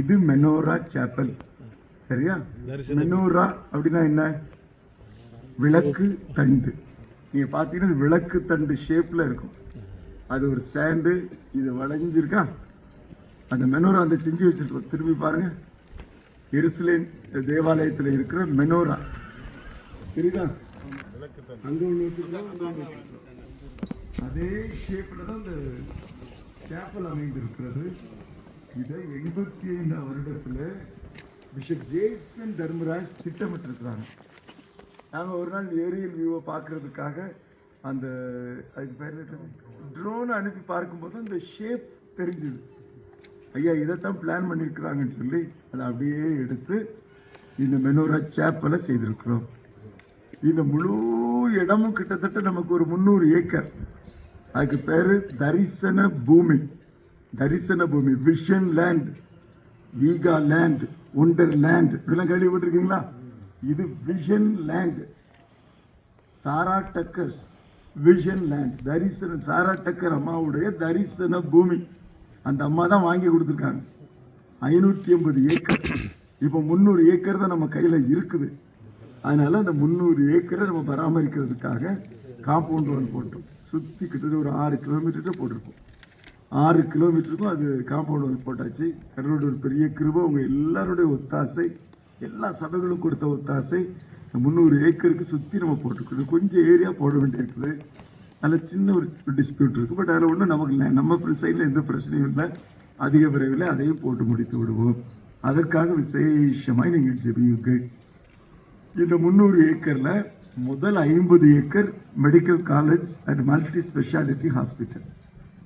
இது menorah Chappell சரியா? Menorah அப்படின்னா என்ன? விளக்கு தண்டு. நீங்க பார்த்தீங்கன்னா விளக்கு தண்டு ஷேப்ல இருக்கும். அது ஒரு ஸ்டாண்டு இது வளைஞ்சிருக்கா? அந்த மெனோரா அந்த செஞ்சு வச்சிருக்கோம். திரும்பி பாருங்க. எருசலேம் தேவாலயத்தில் இருக்கிற மெனோரா தெரியுதா? அங்க வச்சிருக்கோம். அதே ஷேப்ல தான் இந்த சேப்பல் அமைந்திருக்கிறது. இதை எண்பத்தி ஐந்து வருடத்தில் பிஷப் ஜேசன் தர்மராஜ் திட்டமிட்டிருக்கிறாங்க. நாங்கள் ஒரு நாள் ஏரியல் வியூவை பார்க்குறதுக்காக அந்த அதுக்கு பேர் ட்ரோன் அனுப்பி பார்க்கும்போது அந்த ஷேப் தெரிஞ்சுது. ஐயா இதைத்தான் பிளான் பண்ணியிருக்கிறாங்கன்னு சொல்லி அதை அப்படியே எடுத்து இந்த மெனோரா சேப்பலை செய்திருக்கிறோம். இந்த முழு இடமும் கிட்டத்தட்ட நமக்கு ஒரு முந்நூறு ஏக்கர். அதுக்கு பேர் தரிசன பூமி. தரிசன பூமி vision land Veega land wonder land இதெல்லாம் கேள்விப்பட்டிருக்கீங்களா? இது vision land Sarah Tucker's vision land தரிசன சாரா டக்கர் அம்மாவுடைய தரிசன பூமி அந்த அம்மா தான் வாங்கி கொடுத்துருக்காங்க. ஐநூற்றி ஐம்பது ஏக்கர். இப்போ முந்நூறு ஏக்கர் தான் நம்ம கையில் இருக்குது. அதனால் அந்த முந்நூறு ஏக்கரை நம்ம பராமரிக்கிறதுக்காக காம்பவுண்ட் வால் போட்டோம். சுற்றி கிட்டத்தட்ட ஒரு ஆறு கிலோமீட்டர் போட்டிருக்கோம். ஆறு கிலோமீட்டருக்கும் அது காம்பவுண்ட் வந்து போட்டாச்சு. கடவுளோட ஒரு பெரிய கிருபை உங்கள் எல்லாருடைய ஒத்தாசை எல்லா சபைகளும் கொடுத்த ஒத்தாசை இந்த முந்நூறு ஏக்கருக்கு சுற்றி நம்ம போட்டுருக்குது கொஞ்சம் ஏரியா போட வேண்டியிருக்குது. அதில் சின்ன ஒரு டிஸ்பியூட் இருக்குது பட் அதில் ஒன்றும் நமக்கு இல்லை. நம்ம சைடில் எந்த பிரச்சனையும் இல்லை. அதிக விரைவில் அதையும் போட்டு முடித்து விடுவோம். அதற்காக விசேஷமாக நீங்கள் ஜெபியுங்கள். இந்த முந்நூறு ஏக்கரில் முதல் ஐம்பது acre medical college and multi speciality hospital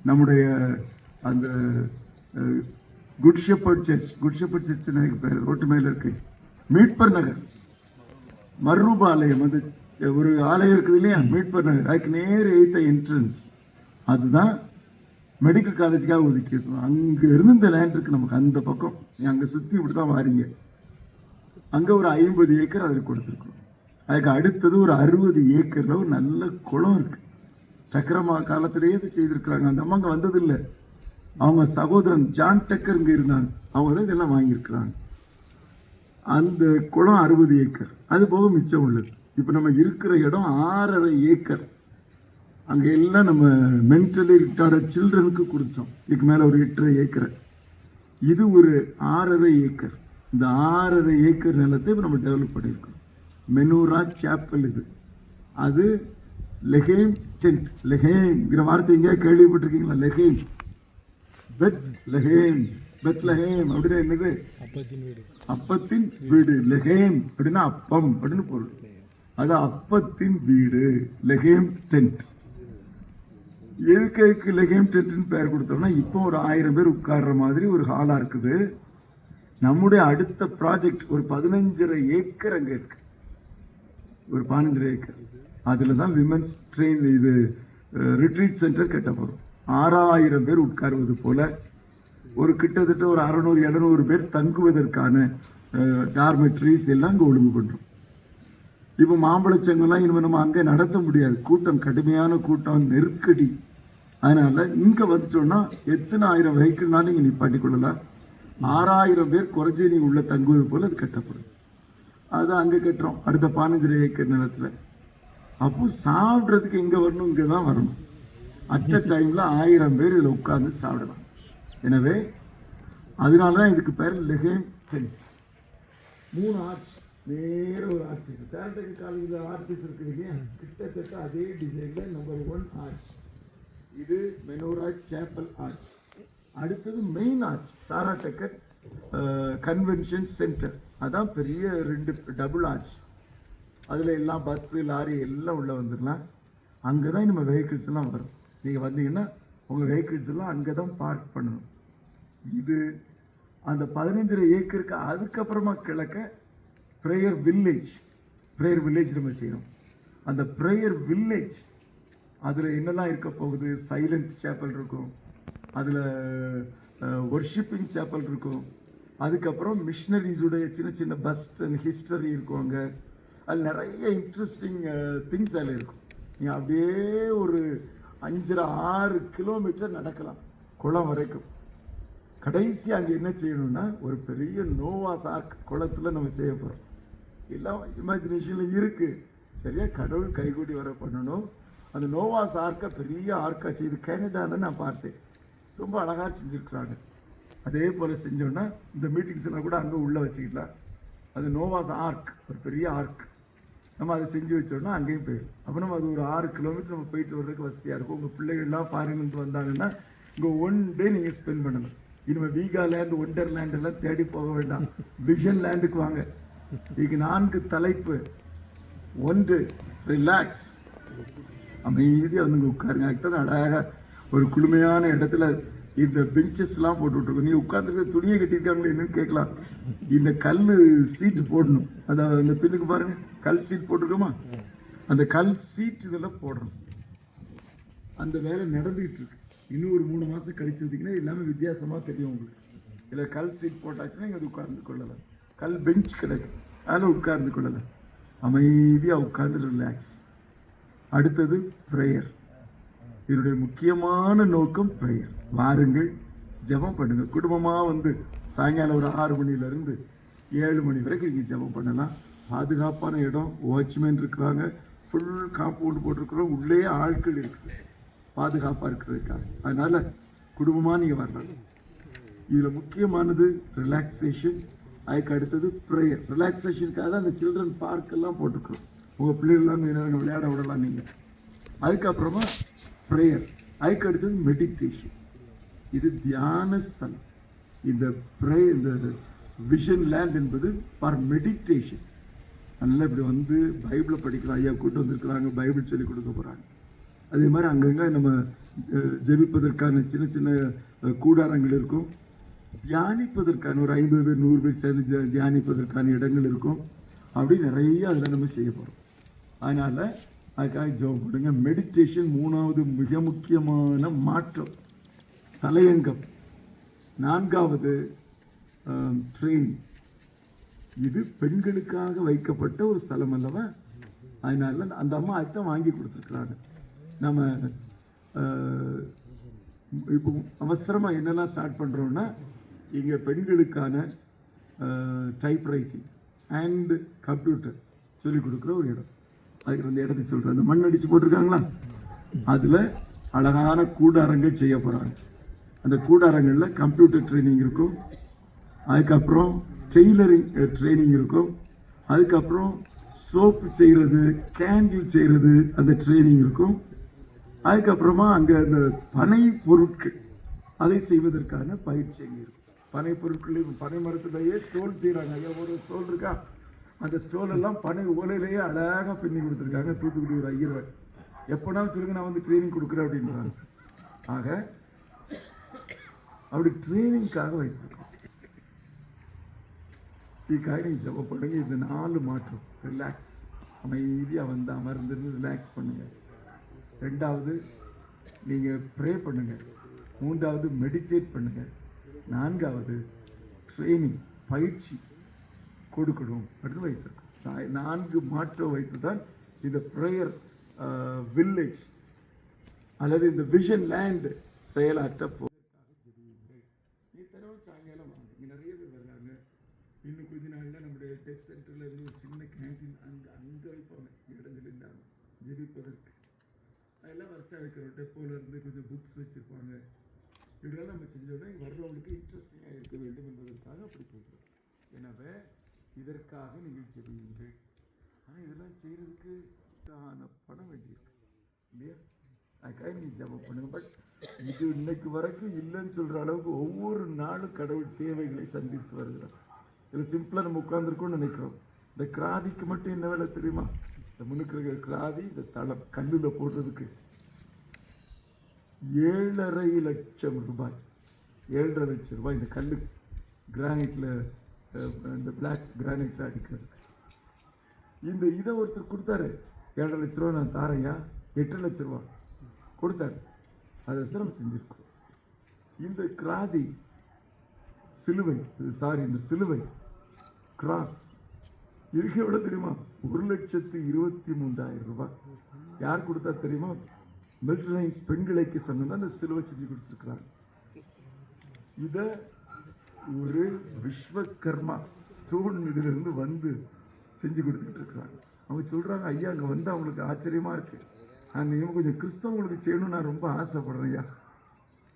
நம்முடைய அந்த good shepherd church good shepherd church பேர் ரோட்டு மேல இருக்கு. மீட்பர் நகர். மர்ரூப ஆலயம் அது ஒரு ஆலயம் இருக்குது இல்லையா? மீட்பர் நகர். அதுக்கு நேர் எய்த்த என்ட்ரன்ஸ் அதுதான் மெடிக்கல் காலேஜுக்காக ஒதுக்கியிருக்கோம் அங்கே இருந்து இந்த லேண்ட் இருக்கு நமக்கு. அந்த பக்கம். நீ அங்கே சுற்றி இப்படி தான் வாரீங்க. அங்கே ஒரு ஐம்பது ஏக்கர் அதில் கொடுத்துருக்கோம் அதுக்கு அடுத்தது ஒரு அறுபது ஏக்கரில் ஒரு நல்ல குளம் இருக்குது சக்கரமா காலத்திலேயே இது செய்திருக்கிறாங்க. அந்த அம்மா அங்கே வந்ததில்லை. அவங்க சகோதரன் ஜான் டக்கர் இங்கே இருந்தாங்க அவங்க தான் இதெல்லாம் வாங்கியிருக்கிறாங்க. அந்த குளம் அறுபது ஏக்கர். அது போக மிச்சம் உள்ளது. இப்போ நம்ம இருக்கிற இடம் ஆறரை ஏக்கர். அங்கே எல்லாம் நம்ம மென்டலி ரிட்டார்ட் சில்ட்ரனுக்கு கொடுத்தோம். இதுக்கு மேலே ஒரு எட்டரை ஏக்கரை. இது ஒரு ஆறரை ஏக்கர். இந்த ஆறரை ஏக்கர் நிலத்தை இப்போ நம்ம டெவலப் பண்ணியிருக்கோம். மெனூரா சேப்பல் இது. அது லெஹேம் டென்ட் லெஹேம்ங்கிற வார்த்தை எங்கேயா கேள்விப்பட்டிருக்கீங்களா? லெஹேம். பெத் லெஹேம். பெத் லெஹேம். அப்படின்னா என்னது? அப்பத்தின் வீடு. லெஹேம். அப்படின்னா அப்பம். அப்படின்னு பொருள். அது அப்பத்தின் வீடு. லெஹேம் டென்ட் எதுக்கு லெகேம் டென்ட்னு பேர் கொடுத்தோம்னா இப்போ ஒரு ஆயிரம் பேர் உட்கார்ற மாதிரி ஒரு ஹாலா இருக்குது. நம்முடைய அடுத்த ப்ராஜெக்ட் ஒரு பதினஞ்சரை ஏக்கர் அங்க இருக்கு. ஒரு பதினஞ்சரை ஏக்கர். அதில் தான் விமன்ஸ் ட்ரெயின் இது ரிட்ரீட் சென்டர் கட்ட போகிறோம் ஆறாயிரம் பேர் உட்காருவது போல் ஒரு கிட்டத்தட்ட ஒரு அறநூறு இரநூறு பேர் தங்குவதற்கான டார்மெட்ரிஸ் எல்லாம் அங்கே ஒழுங்கு பண்ணுறோம் இப்போ மாம்பழச்சங்கெல்லாம் இனிமேல் நம்ம அங்கே நடத்த முடியாது. கூட்டம் கடுமையான கூட்டம் நெருக்கடி. அதனால் இங்கே வந்துட்டோம்னா எத்தனை ஆயிரம் வெஹிக்கிள்னாலும் நீங்கள் நிப்பாட்டி கொள்ளலாம். ஆறாயிரம் பேர் குறைஞ்சி நீங்கள் உள்ளே தங்குவது போல் அது கட்டப்படும். அது அங்கே கட்டுறோம். அடுத்த பதினஞ்சு ஏக்கர் நிலத்தில். அப்போ சாப்பிட்றதுக்கு எங்கே வரணும் இங்கே தான் வரணும். அட் அ டைமில் ஆயிரம் பேர் இதில் உட்காந்து சாப்பிடலாம். எனவே அதனால தான் இதுக்கு பேர் லெஹேம் டென்ட் மூணு ஆர்ச் நேர ஒரு ஆர்ச் இருக்கு. சாரட்டக் காலேஜில் ஆர்ச்சஸ் இருக்குது இல்லையா கிட்டத்தட்ட அதே டிசைனில் நம்பர் ஒன் ஆர்ச் இது மெனோரா சேப்பல் ஆர்ச் அடுத்தது main arch Sarah Tucker convention centre அதான் பெரிய ரெண்டு டபுள் ஆர்ச் அதில் எல்லாம் பஸ்ஸு லாரி எல்லாம் உள்ளே வந்துடலாம் அங்கே தான் நம்ம வெஹிக்கிள்ஸ் எல்லாம் வரும். நீங்கள் வந்தீங்கன்னா உங்கள் வெஹிக்கிள்ஸ் எல்லாம் அங்கே தான் பார்க் பண்ணணும். இது அந்த பதினஞ்சரை ஏக்கருக்கு அதுக்கப்புறமா கிழக்க ப்ரேயர் வில்லேஜ் ப்ரேயர் வில்லேஜ் நம்ம செய்கிறோம் அந்த ப்ரேயர் வில்லேஜ் அதில் என்னெல்லாம் இருக்க போகுது? சைலண்ட் சேப்பல் இருக்கும். அதில் ஒர்ஷிப்பிங் சேப்பல் இருக்கும். அதுக்கப்புறம் மிஷினரிஸுடைய சின்ன சின்ன பஸ்ட் அண்ட் ஹிஸ்டரி இருக்கும் அங்கே. அது நிறைய இன்ட்ரெஸ்டிங் திங்ஸ் அதில் இருக்கும். நீங்கள் அப்படியே ஒரு அஞ்சரை ஆறு கிலோமீட்டர் நடக்கலாம் குளம் வரைக்கும். கடைசி அங்கே என்ன செய்யணும்னா ஒரு பெரிய நோவாஸ் ஆர்க் குளத்துல நம்ம செய்ய போகிறோம் எல்லாம் இமேஜினேஷனில் இருக்குது சரியாக கடவுள் கைகூடி வர பண்ணணும். அந்த நோவாஸ் ஆர்க்கை பெரிய ஆர்க்கா செய்து கனடாவில் நான் பார்த்தேன். ரொம்ப அழகாக செஞ்சுருக்குறாங்க. அதே போல் செஞ்சோன்னா இந்த மீட்டிங்ஸ் எல்லாம் கூட அங்கே உள்ளே வச்சுக்கலாம். அது நோவாஸ் ஆர்க் ஒரு பெரிய ஆர்க். நம்ம அதை செஞ்சு வச்சோம்னா அங்கேயும் போயிடும். அப்போ நம்ம அது ஒரு ஆறு கிலோமீட்டர் நம்ம போயிட்டு வர்றதுக்கு வசதியாக இருக்கும். உங்கள் பிள்ளைகள்லாம் ஃபாரின்லேருந்து வந்தாங்கன்னா இங்கே ஒன் டே நீங்கள் ஸ்பெண்ட் பண்ணணும் இனிமேல் வீகா லேண்ட் ஒண்டர் லேண்ட் எல்லாம் தேடி போக வேண்டாம். விஷன் லேண்டுக்கு வாங்க. இதுக்கு நான்கு தலைப்பு. ஒன்று ரிலாக்ஸ் அமைதியாக வந்து உட்காருங்க. அதுக்கு தான் அழகாக ஒரு குளுமையான இடத்துல இந்த பெஞ்சஸ்லாம் போட்டு விட்ருக்கோம் நீ உட்காந்துருக்க துணியை கட்டியிருக்காங்களே என்னன்னு கேட்கலாம். இந்த கல் சீட்டு போடணும். அதாவது அந்த பின்னுக்கு பாருங்கள் கல் சீட் போட்டிருக்கோமா? அந்த கல் சீட் இதெல்லாம் போடுறோம் அந்த வேலை நடந்துகிட்டு இருக்கு. இன்னும் ஒரு மூணு மாதம் கழிச்சு வந்தீங்கன்னா எல்லாமே வித்தியாசமாக தெரியும் உங்களுக்கு. இதில் கல் சீட் போட்டாச்சுன்னா இங்கே உட்கார்ந்து கொள்ளலாம். கல் பெஞ்ச் கிடைக்கும். அதில் உட்கார்ந்து கொள்ளலாம். அமைதியாக உட்கார்ந்து ரிலாக்ஸ் அடுத்தது ப்ரேயர் இதனுடைய முக்கியமான நோக்கம் ப்ரேயர் வாருங்கள் ஜெபம் பண்ணுங்கள். குடும்பமாக வந்து சாயங்காலம் ஒரு ஆறு மணிலேருந்து ஏழு மணி வரைக்கும் இங்கே ஜெபம் பண்ணலாம். பாதுகாப்பான இடம் வாட்ச்மேன் இருக்கிறாங்க. ஃபுல் காம்பவுண்ட் போட்டிருக்கிறோம். உள்ளே ஆட்கள் இருக்குது பாதுகாப்பாக இருக்கிறதுக்காக. அதனால் குடும்பமாக நீங்கள் வரலாம். இதில் முக்கியமானது ரிலாக்ஸேஷன் அதுக்கு அடுத்தது ப்ரேயர் ரிலாக்ஸேஷனுக்காக தான் அந்த சில்ட்ரன் பார்க்கெல்லாம் போட்டிருக்கிறோம். உங்கள் பிள்ளைகள்லாம் கொஞ்ச நேரம் விளையாட விடலாம் நீங்கள் அதுக்கப்புறமா ப்ரேயர் அதுக்கு அடுத்தது மெடிடேஷன் இது தியான ஸ்தலம். இந்த ப்ரே இந்த விஷன் லேண்ட் என்பது ஃபார் மெடிடேஷன் நல்லா இப்படி வந்து பைபிளை படிக்கலாம் ஐயா கூட்டு வந்திருக்கிறாங்க பைபிள் சொல்லி கொடுக்க போகிறாங்க அதே மாதிரி அங்கங்கே நம்ம ஜெபிப்பதற்கான சின்ன சின்ன கூடாரங்கள் இருக்கும். தியானிப்பதற்கான ஒரு ஐம்பது பேர் நூறு பேர் சேர்ந்து தியானிப்பதற்கான இடங்கள் இருக்கும். அப்படி நிறைய அதில் நம்ம செய்ய போகிறோம் அதனால் அதுக்காக ஜோம் பண்ணுங்க மெடிடேஷன் மூணாவது மிக முக்கியமான மாற்றம். தலையங்கம். நான்காவது ட்ரெயின். இது பெண்களுக்காக வைக்கப்பட்ட ஒரு ஸ்தலம் அல்லவா? அதனால அந்த அம்மா அதுதான் வாங்கி கொடுத்துருக்குறாங்க. நம்ம இப்போ அவசரமாக என்னெல்லாம் ஸ்டார்ட் பண்ணுறோன்னா இங்கே பெண்களுக்கான டைப்ரைட்டிங் அண்ட் கம்ப்யூட்டர் சொல்லிக் கொடுக்குற ஒரு இடம். அதுக்கு அந்த இடத்தை சொல்கிறேன் அந்த மண் அடித்து போட்டிருக்காங்களா? அதில் அழகான கூடாரங்கள் செய்ய போகிறாங்க அந்த கூடாரங்களில் கம்ப்யூட்டர் ட்ரைனிங் இருக்கும். அதுக்கப்புறம் டெய்லரிங் ட்ரைனிங் uh, இருக்கும். அதுக்கப்புறம் சோப்பு செய்கிறது கேண்டில் செய்கிறது அந்த ட்ரைனிங் இருக்கும். அதுக்கப்புறமா அங்கே அந்த பனை பொருட்கள் அதை செய்வதற்கான பயிற்சி அங்கே இருக்கும். பனை பொருட்களையும் பனை மரத்துலேயே ஸ்டோல் செய்கிறாங்க ஐயா ஒரு ஸ்டோல் இருக்கா? அந்த ஸ்டோல் எல்லாம் பனை ஓலையிலேயே அழகாக பின்னி கொடுத்துருக்காங்க. தூத்துக்குடி ஒரு ஐயர் எப்போனாலும் சொல்லுங்க நான் வந்து ட்ரைனிங் கொடுக்குறேன் அப்படின்றாங்க. ஆக அப்படி ட்ரைனிங்காக வைத்திருக்கோம். இதுக்காக நீங்கள் ஜெபம் பண்ணுங்க இந்த நாலு மாற்றம் ரிலாக்ஸ் அமைதியாக வந்து அமர்ந்துருந்து ரிலாக்ஸ் பண்ணுங்கள் ரெண்டாவது நீங்கள் ப்ரே பண்ணுங்கள் மூன்றாவது மெடிடேட் பண்ணுங்கள் நான்காவது ட்ரைனிங் பயிற்சி கொடுக்கணும். அப்படின்னு வைத்திருக்கோம் நான்கு மாற்றம் வைத்து தான் இந்த ப்ரேயர் வில்லேஜ் uh, அல்லது இந்த விஷன் லேண்டு செயலாற்ற போ நீ தடவை சாயங்காலம் வாங்க இங்கே நிறைய பேர் வர்றாங்க. இன்னும் டெக் சென்டரில் இருந்து ஒரு சின்ன கேன்டீன் அங்கே அங்கே வைப்பாங்க இடங்கள் இல்லாமல் ஜெபிப்பதற்கு. அதெல்லாம் வருஷம் வைக்கிறோம் டெப்போல இருந்து கொஞ்சம் புக்ஸ் வச்சுருப்பாங்க. இப்படிலாம் நம்ம செஞ்சோடனே இங்கே வர்றவங்களுக்கு இன்ட்ரெஸ்டிங்காக இருக்க வேண்டும் என்பதற்காக அப்படி செய்கிறோம் எனவே இதற்காக நீங்கள் ஜெபியுங்கள். ஆனால் இதெல்லாம் செய்கிறதுக்கு ஆன பணம் வேண்டியிருக்கு. இல்லையா? அதுக்காக நீ ஜபம் பண்ணுங்க. பட் இது இன்னைக்கு வரைக்கும் இல்லைன்னு சொல்கிற அளவுக்கு ஒவ்வொரு நாளும் கடவுள் தேவைகளை சந்தித்து வருகிறார். இதில் சிம்பிளாக நம்ம உட்காந்துருக்கோம்னு நினைக்கிறோம். இந்த கிராதிக்கு மட்டும் என்ன வேலை தெரியுமா? இந்த முன்னுக்கு கிராதி இந்த தளம் கல்லில் போடுறதுக்கு. ஏழரை லட்சம் ரூபாய். ஏழரை லட்சம் ரூபாய் இந்த கல் கிரானைட்டில் இந்த பிளாக் கிரானைட்டில் அடிக்கிறது. இந்த இதை ஒருத்தர் கொடுத்தாரு. ஏழரை லட்ச ரூபா நான் தாரையா எட்டு லட்ச ரூபா கொடுத்தாரு. அதை சிரமம் செஞ்சுருக்கோம் இந்த கிராதி சிலுவை சாரி இந்த சிலுவை கிராஸ். இதுக்கு எவ்வளோ தெரியுமா? ஒரு லட்சத்து இருபத்தி மூன்றாயிரம் ரூபாய். யார் கொடுத்தா தெரியுமா? மில்ட்ரைன்ஸ் பெண்களுக்கு சங்கம் தான் இந்த சிலுவை செஞ்சு கொடுத்துருக்குறாங்க. இதை ஒரு விஸ்வகர்மா ஸ்டோன் இதிலிருந்து வந்து செஞ்சு கொடுத்துட்டு இருக்கிறாங்க அவங்க சொல்கிறாங்க ஐயா அங்கே வந்து அவங்களுக்கு ஆச்சரியமாக இருக்குது நான் நீங்கள் கொஞ்சம் கிறிஸ்தவங்களுக்கு செய்யணும்னு நான் ரொம்ப ஆசைப்படுறேன் ஐயா.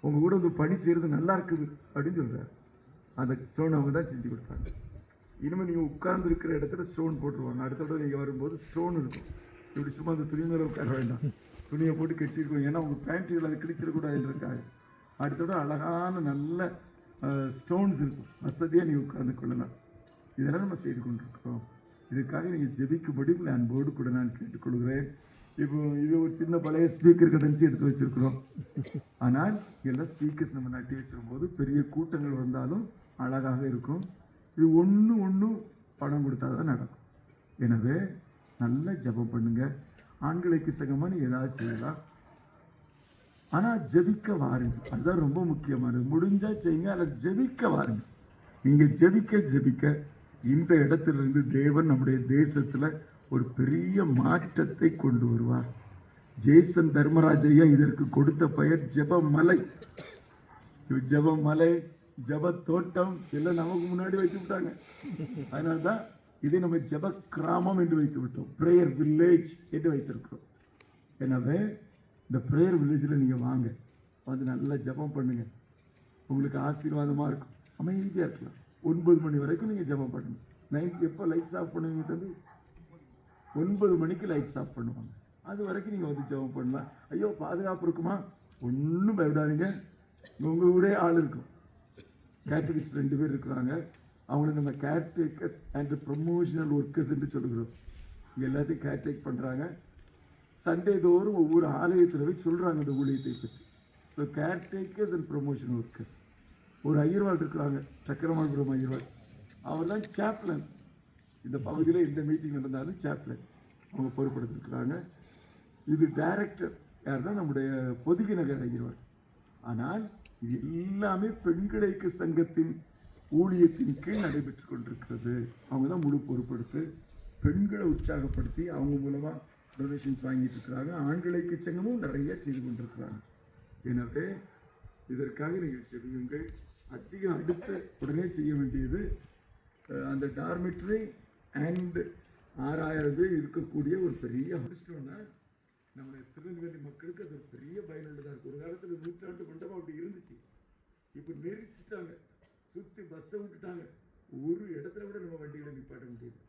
உங்கள் கூட வந்து பணி செய்கிறது நல்லா இருக்குது அப்படின்னு சொல்கிறார் அந்த ஸ்டோன் அவங்க தான் செஞ்சு கொடுத்தாங்க. இனிமேல் நீங்கள் உட்கார்ந்துருக்கிற இடத்துல ஸ்டோன் போட்டுருவாங்க. அடுத்த தடவை நீங்கள் வரும்போது ஸ்டோன் இருக்கும். இப்படி சும்மா அந்த துணி மேலே உட்கார வேண்டாம். துணியை போட்டு கட்டியிருக்கோம். ஏன்னா உங்கள் பேண்ட்டுகள் அது கிழிச்சிடக்கூடாதுன்னு அடுத்தோட அடுத்த தடவை அழகான நல்ல ஸ்டோன்ஸ் இருக்கும். வசதியாக நீ உட்கார்ந்து கொள்ளலாம். இதெல்லாம் நம்ம செய்து கொண்டிருக்கிறோம். இதுக்காக நீங்கள் ஜெபிக்கும்படி உங்களை அன்போடு கூட நான் கேட்டுக்கொள்கிறேன். இப்போ இது ஒரு சின்ன பழைய ஸ்பீக்கர் கடைஞ்சி எடுத்து வச்சிருக்கிறோம். ஆனால் எல்லா ஸ்பீக்கர்ஸ் நம்ம நட்டி வச்சிருக்கும் போது பெரிய கூட்டங்கள் வந்தாலும் அழகாக இருக்கும். இது ஒன்று ஒன்றும் பணம் கொடுத்தா தான் நடக்கும். எனவே நல்லா ஜெபம் பண்ணுங்க. ஆண்களுக்கு சகமாக நீ ஏதாவது செய்யலாம். ஆனால் ஜெபிக்க வாருங்க. அதுதான் ரொம்ப முக்கியமானது. முடிஞ்சா செய்யுங்க ஆனால் ஜெபிக்க வாருங்க. நீங்கள் ஜெபிக்க ஜெபிக்க. இந்த இடத்துலேருந்து தேவன் நம்முடைய தேசத்தில் ஒரு பெரிய மாற்றத்தை கொண்டு வருவார். ஜேசன் தர்மராஜையா இதற்கு கொடுத்த பெயர் ஜெபமலை. இது ஜெபமலை. ஜெப தோட்டம் எல்லாம் நமக்கு முன்னாடி வைத்து விட்டாங்க. அதனால்தான் இதை நம்ம ஜெப கிராமம் என்று வைத்து விட்டோம். ப்ரேயர் வில்லேஜ் என்று வைத்திருக்கிறோம். எனவே இந்த ப்ரேயர் வில்லேஜில் நீங்கள் வாங்க. வந்து நல்லா ஜெபம் பண்ணுங்க. உங்களுக்கு ஆசீர்வாதமாக இருக்கும். அமைதியாக இருக்கலாம். ஒன்பது மணி வரைக்கும் நீங்கள் ஜெபம் பண்ணுங்க. நைட் எப்போ லைட்ஸ் ஆஃப் பண்ணுவீங்க தம்பி? ஒன்பது மணிக்கு லைட்ஸ் ஆஃப் பண்ணுவாங்க. அது வரைக்கும் நீங்கள் வந்து ஜெபம் பண்ணலாம். ஐயோ பாதுகாப்பு இருக்குமா? ஒன்றும் பயப்படாதீங்க. உங்கள் கூட ஆள் இருக்கும். கேட்டகிஸ்ட் ரெண்டு பேர் இருக்கிறாங்க. அவங்கள நம்ம கேர்டேக்கர்ஸ் அண்ட் ப்ரொமோஷனல் ஒர்க்கர்ஸ் என்று சொல்கிறோம் இங்கே எல்லாத்தையும் கேர்டேக் பண்ணுறாங்க சண்டே தோறும் ஒவ்வொரு ஆலயத்தில் போய் சொல்கிறாங்க இந்த ஊழியத்தை பற்றி so caretakers and promotion workers ஒரு ஐயர்வாள் இருக்கிறாங்க. சக்கரமான்புரம் ஐயர்வாள். அவர் தான் சாப்லன் இந்த பகுதியில் எந்த மீட்டிங் நடந்தாலும் சாப்லன் அவங்க பொறுப்படுத்திருக்கிறாங்க. இது டைரக்டர் யாருன்னா நம்முடைய பொதுகி நகர் ஐயர்வாள். ஆனால் இது எல்லாமே பெண்களுக்கு சங்கத்தின் ஊழியத்தின் கீழ் நடைபெற்று கொண்டிருக்கிறது. அவங்க தான் முழு பொறுப்பெடுத்து பெண்களை உற்சாகப்படுத்தி அவங்க மூலமாக டொனேஷன்ஸ் வாங்கிட்டு இருக்கிறாங்க. ஆண்களுக்கு சங்கமும் நிறைய செய்து கொண்டிருக்கிறாங்க. எனவே இதற்காக நீங்கள் செல்லுங்கள் அதிகம் அடுத்த உடனே செய்ய வேண்டியது அந்த டார்மெட்ரி அண்ட் ஆறாயிரம் பேர் இருக்கக்கூடிய ஒரு பெரிய முடிச்சிட்டோம்னா நம்முடைய திருநெல்வேலி மக்களுக்கு அது ஒரு பெரிய பயனுள்ளதாக இருக்கும் ஒரு காலத்தில் நூற்றாண்டு மண்டபம் அப்படி இருந்துச்சு. இப்போ நெரிச்சிட்டாங்க சுற்றி பஸ்ஸை விட்டுட்டாங்க. ஒரு இடத்துல கூட நம்ம வண்டிகளை நிப்பாட்ட முடியாது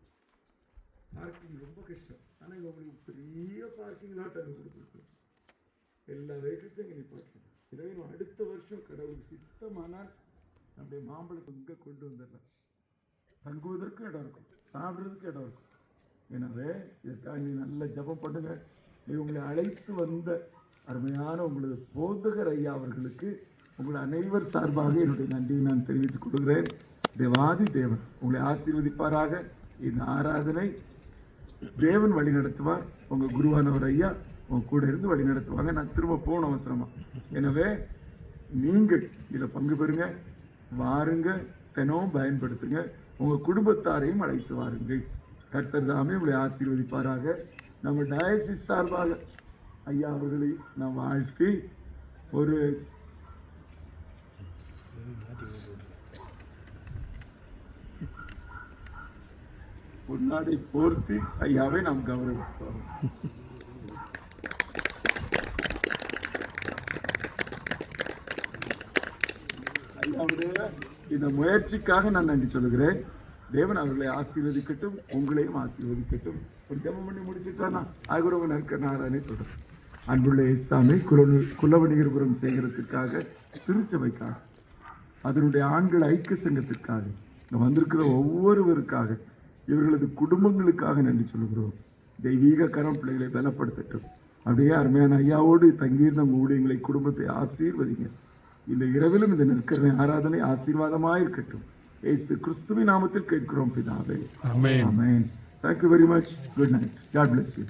பார்க்கிங் ரொம்ப கஷ்டம். ஆனால் இங்கே உங்களுக்கு பெரிய பார்க்கிங் லாட் அங்கே கொடுத்துருக்கோம் எல்லா வெஹிக்கிள்ஸும் இங்கே நிப்பாட்டலாம் எனவே நம்ம அடுத்த வருஷம் கடவுளுக்கு சித்தமானால் நம்முடைய மாம்பழத்தை இங்கே கொண்டு வந்துடலாம். தங்குவதற்கும் இடம் இருக்கும். சாப்பிட்றதுக்கும் இடம் இருக்கும். எனவே இதற்காக நீ நல்ல ஜபம் பண்ணுங்கள் உங்களை அழைத்து வந்த அருமையான உங்களது போதகர் ஐயா அவர்களுக்கு உங்கள் அனைவர் சார்பாக என்னுடைய நன்றியை நான் தெரிவித்துக் கொள்கிறேன். தேவாதி தேவன் உங்களை ஆசீர்வதிப்பாராக. இந்த ஆராதனை தேவன் வழி நடத்துவார் உங்கள் குருவானவர் ஐயா உங்க கூட இருந்து வழி நடத்துவாங்க நான் திரும்ப போன அவசரமா. எனவே நீங்கள் இதில் பங்கு பெறுங்க வாருங்க தினமும் பயன்படுத்துங்க. உங்கள் குடும்பத்தாரையும் அழைத்து வாருங்கள். கர்த்தர் தாமே உங்களை ஆசீர்வதிப்பாராக. நம்ம டயசிஸ் சார்பாக ஐயா அவர்களை நான் வாழ்த்தி ஒரு பொன்னாடை போர்த்தி ஐயாவை நாம் கௌரவிப்போம். ஐயாவுடைய இந்த முயற்சிக்காக நான் நன்றி சொல்கிறேன் தேவன் அவர்களை ஆசீர்வதிக்கட்டும் உங்களையும் ஆசீர்வதிக்கட்டும். ஒரு ஜபம் பண்ணி முடிச்சுட்டானா? ஆகுரவ நற்க நாராயணே தொடரும். அன்புள்ள இஸ்லாமை குல குலவணிகர்புரம் செய்கிறதுக்காக திருச்சபைக்காக அதனுடைய ஆண்கள் ஐக்கிய சங்கத்திற்காக இங்கே வந்திருக்கிற ஒவ்வொருவருக்காக இவர்களது குடும்பங்களுக்காக நன்றி சொல்கிறோம் தெய்வீக கரம் பிள்ளைகளை பலப்படுத்தட்டும். அப்படியே அருமையான ஐயாவோடு தங்கியிருந்த மூடி ஊழியங்களை குடும்பத்தை ஆசீர்வதிங்க. இந்த இரவிலும் இந்த நிற்கிற ஆராதனை ஆசீர்வாதமாக இருக்கட்டும் ஏசு கிறிஸ்துவின் நாமத்தில் கேட்கிறோம் பிதாவே. ஆமென் Thank you very much. Good night. God bless you.